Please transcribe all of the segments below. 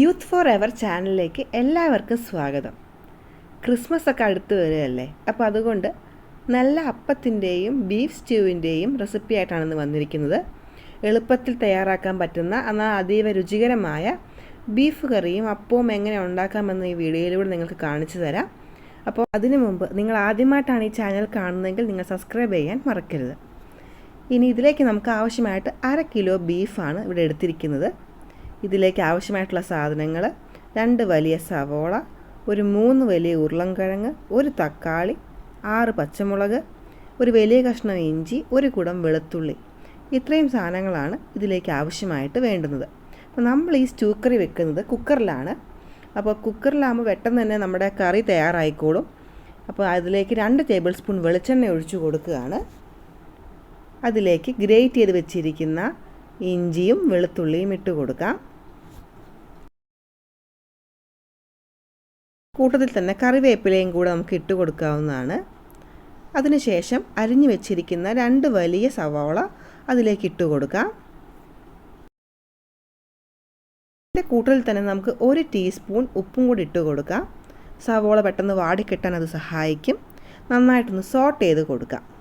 Youth for ever ചാനലിലേക്ക് എല്ലാവർക്കും സ്വാഗതം. ക്രിസ്മസ് ഒക്കെ അടുത്ത് വരികയല്ലേ? അപ്പോൾ അതുകൊണ്ട് നല്ല അപ്പത്തിന്റെയും ബീഫ് സ്റ്റ്യൂവിന്റെയും റെസിപ്പി ആയിട്ടാണ് ഇന്ന് വന്നിരിക്കുന്നത്. എളുപ്പത്തിൽ തയ്യാറാക്കാൻ പറ്റുന്ന എന്നാൽ അതീവ രുചികരമായ ബീഫ് കറിയും അപ്പവും എങ്ങനെ ഉണ്ടാക്കാമെന്ന് ഈ വീഡിയോയിലൂടെ നിങ്ങൾക്ക് കാണിച്ചു തരാം. അപ്പോൾ അതിനു മുമ്പ് നിങ്ങൾ ആദ്യമായിട്ടാണ് ഈ ചാനൽ കാണുന്നതെങ്കിൽ നിങ്ങൾ സബ്സ്ക്രൈബ് ചെയ്യാൻ മറക്കരുത്. ഇനി ഇതിലേക്ക് നമുക്ക് ആവശ്യമായിട്ട് അര കിലോ ബീഫാണ് ഇവിടെ എടുത്തിരിക്കുന്നത്. ഇതിലേക്ക് ആവശ്യമായിട്ടുള്ള സാധനങ്ങൾ രണ്ട് വലിയ സവോള ഒരു മൂന്ന് വലിയ ഉരുളൻകിഴങ്ങ് ഒരു തക്കാളി ആറ് പച്ചമുളക് ഒരു വലിയ കഷ്ണം ഇഞ്ചി ഒരു കുടം വെളുത്തുള്ളി. ഇത്രയും സാധനങ്ങളാണ് ഇതിലേക്ക് ആവശ്യമായിട്ട് വേണ്ടുന്നത്. അപ്പോൾ നമ്മൾ ഈ സ്റ്റൂ കറി വെക്കുന്നത് കുക്കറിലാണ്. അപ്പോൾ കുക്കറിലാകുമ്പോൾ പെട്ടെന്ന് തന്നെ നമ്മുടെ കറി തയ്യാറായിക്കോളും. അപ്പോൾ അതിലേക്ക് രണ്ട് ടേബിൾ സ്പൂൺ വെളിച്ചെണ്ണ ഒഴിച്ചു കൊടുക്കുകയാണ്. അതിലേക്ക് ഗ്രേറ്റ് ചെയ്ത് വെച്ചിരിക്കുന്ന ഇഞ്ചിയും വെളുത്തുള്ളിയും ഇട്ട് കൊടുക്കാം. കൂട്ടത്തിൽ തന്നെ കറിവേപ്പിലയും കൂടെ നമുക്ക് ഇട്ട് കൊടുക്കാവുന്നതാണ്. അതിനുശേഷം അരിഞ്ഞു വെച്ചിരിക്കുന്ന രണ്ട് വലിയ സവാള അതിലേക്ക് ഇട്ട് കൊടുക്കാം. ഇതിന്റെ കൂട്ടത്തിൽ തന്നെ നമുക്ക് ഒരു ടീസ്പൂൺ ഉപ്പും കൂടി ഇട്ട് കൊടുക്കാം. സവോള പെട്ടെന്ന് വാടിക്കിട്ടാൻ അത് സഹായിക്കും. നന്നായിട്ടൊന്ന് സോട്ട് ചെയ്ത് കൊടുക്കാം.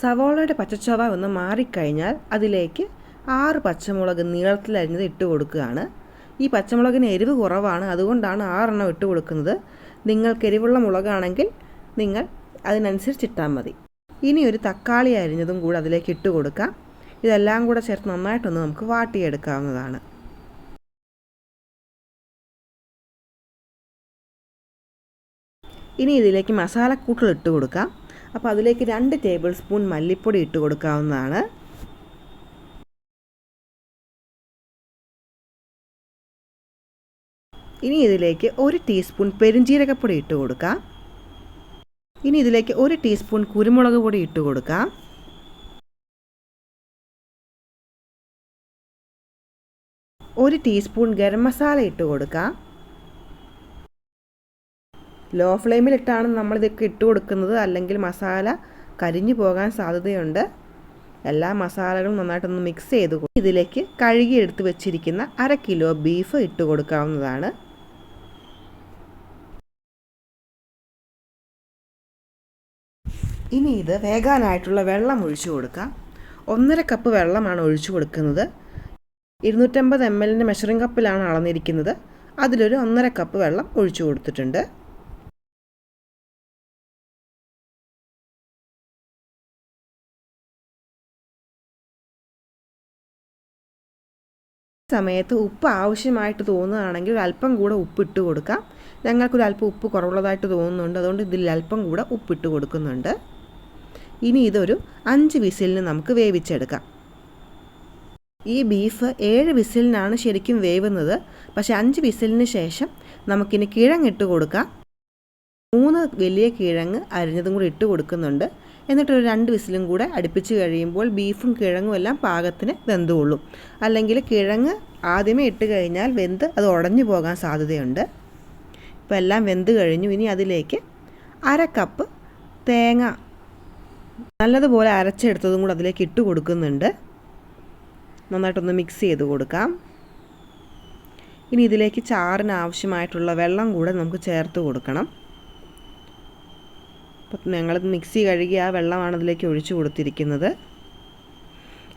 സവോളയുടെ പച്ചച്ചൊവ ഒന്ന് മാറിക്കഴിഞ്ഞാൽ അതിലേക്ക് ആറ് പച്ചമുളക് നീളത്തിലരിഞ്ഞത് ഇട്ട് കൊടുക്കുകയാണ്. ഈ പച്ചമുളകിന് എരിവ് കുറവാണ് അതുകൊണ്ടാണ് ആറെണ്ണം ഇട്ട് കൊടുക്കുന്നത്. നിങ്ങൾക്ക് എരിവുള്ള മുളകാണെങ്കിൽ നിങ്ങൾ അതിനനുസരിച്ച് ഇട്ടാൽ മതി. ഇനി ഒരു തക്കാളി അരിഞ്ഞതും കൂടെ അതിലേക്ക് ഇട്ട് കൊടുക്കാം. ഇതെല്ലാം കൂടെ ചേർത്ത് നന്നായിട്ടൊന്ന് നമുക്ക് വാട്ടിയെടുക്കാവുന്നതാണ്. ഇനി ഇതിലേക്ക് മസാലക്കൂട്ടുകൾ ഇട്ട് കൊടുക്കാം. അപ്പോൾ അതിലേക്ക് രണ്ട് ടേബിൾ സ്പൂൺ മല്ലിപ്പൊടി ഇട്ട് കൊടുക്കാവുന്നതാണ്. ഇനി ഇതിലേക്ക് ഒരു ടീസ്പൂൺ പെരുംജീരകപ്പൊടി ഇട്ട് കൊടുക്കാം. ഇനി ഇതിലേക്ക് ഒരു ടീസ്പൂൺ കുരുമുളക് പൊടി ഇട്ട് കൊടുക്കാം. ഒരു ടീസ്പൂൺ ഗരം മസാല ഇട്ട് കൊടുക്കാം. ലോ ഫ്ലെയിമിലിട്ടാണ് നമ്മളിതൊക്കെ ഇട്ട് കൊടുക്കുന്നത്. അല്ലെങ്കിൽ മസാല കരിഞ്ഞു പോകാൻ സാധ്യതയുണ്ട്. എല്ലാ മസാലകളും നന്നായിട്ടൊന്ന് മിക്സ് ചെയ്ത് ഇതിലേക്ക് കഴുകി എടുത്ത് വെച്ചിരിക്കുന്ന അര കിലോ ബീഫ് ഇട്ട് കൊടുക്കാവുന്നതാണ്. ഇനി ഇത് വേകാനായിട്ടുള്ള വെള്ളം ഒഴിച്ചു കൊടുക്കാം. ഒന്നര കപ്പ് വെള്ളമാണ് ഒഴിച്ചു കൊടുക്കുന്നത്. ഇരുന്നൂറ്റമ്പത് എം എല്ലിന്റെ മെഷറിംഗ് കപ്പിലാണ് അളന്നിരിക്കുന്നത്. അതിലൊരു ഒന്നര കപ്പ് വെള്ളം ഒഴിച്ചു കൊടുത്തിട്ടുണ്ട്. സമയത്ത് ഉപ്പ് ആവശ്യമായിട്ട് തോന്നുകയാണെങ്കിൽ അല്പം കൂടെ ഉപ്പിട്ട് കൊടുക്കാം. ഞങ്ങൾക്കൊരു അല്പം ഉപ്പ് കുറവുള്ളതായിട്ട് തോന്നുന്നുണ്ട്. അതുകൊണ്ട് ഇതിൽ അല്പം കൂടെ ഉപ്പിട്ട് കൊടുക്കുന്നുണ്ട്. ഇനി ഇതൊരു അഞ്ച് വിസിലിന് നമുക്ക് വേവിച്ചെടുക്കാം. ഈ ബീഫ് ഏഴ് വിസിലിനാണ് ശരിക്കും വേവുന്നത്. പക്ഷെ അഞ്ച് വിസിലിന് ശേഷം നമുക്കിനി കിഴങ്ങിട്ട് കൊടുക്കാം. മൂന്ന് വലിയ കിഴങ്ങ് അരിഞ്ഞതും കൂടി ഇട്ട് കൊടുക്കുന്നുണ്ട്. എന്നിട്ടൊരു രണ്ട് വിസിലും കൂടെ അടുപ്പിച്ച് കഴിയുമ്പോൾ ബീഫും കിഴങ്ങും എല്ലാം പാകത്തിന് വെന്തുകൊള്ളും. അല്ലെങ്കിൽ കിഴങ്ങ് ആദ്യമേ ഇട്ട് കഴിഞ്ഞാൽ വെന്ത് അത് ഉടഞ്ഞു പോകാൻ സാധ്യതയുണ്ട്. ഇപ്പോൾ എല്ലാം വെന്ത് കഴിഞ്ഞു. ഇനി അതിലേക്ക് അര കപ്പ് തേങ്ങ നല്ലതുപോലെ അരച്ചെടുത്തതും കൂടെ അതിലേക്ക് ഇട്ട് കൊടുക്കുന്നുണ്ട്. നന്നായിട്ടൊന്ന് മിക്സ് ചെയ്ത് കൊടുക്കാം. ഇനി ഇതിലേക്ക് ചാറിന് ആവശ്യമായിട്ടുള്ള വെള്ളം കൂടെ നമുക്ക് ചേർത്ത് കൊടുക്കണം. അപ്പം ഞങ്ങൾ മിക്സി കഴുകി ആ വെള്ളമാണ് അതിലേക്ക് ഒഴിച്ചു കൊടുത്തിരിക്കുന്നത്.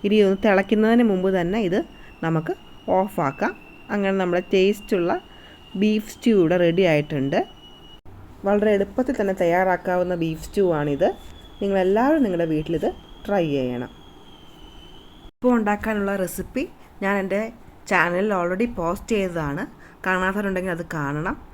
ഇനി ഒന്ന് തിളയ്ക്കുന്നതിന് മുമ്പ് തന്നെ ഇത് നമുക്ക് ഓഫാക്കാം. അങ്ങനെ നമ്മുടെ ടേസ്റ്റുള്ള ബീഫ് സ്റ്റൂ ഇവിടെ റെഡി ആയിട്ടുണ്ട്. വളരെ എളുപ്പത്തിൽ തന്നെ തയ്യാറാക്കാവുന്ന ബീഫ് സ്റ്റൂ ആണിത്. നിങ്ങളെല്ലാവരും നിങ്ങളുടെ വീട്ടിലിത് ട്രൈ ചെയ്യണം. ഇപ്പോൾ ഉണ്ടാക്കാനുള്ള റെസിപ്പി ഞാൻ എന്റെ ചാനലിൽ ഓൾറെഡി പോസ്റ്റ് ചെയ്തതാണ്. കാണാത്തവരുണ്ടെങ്കിൽ അത് കാണണം.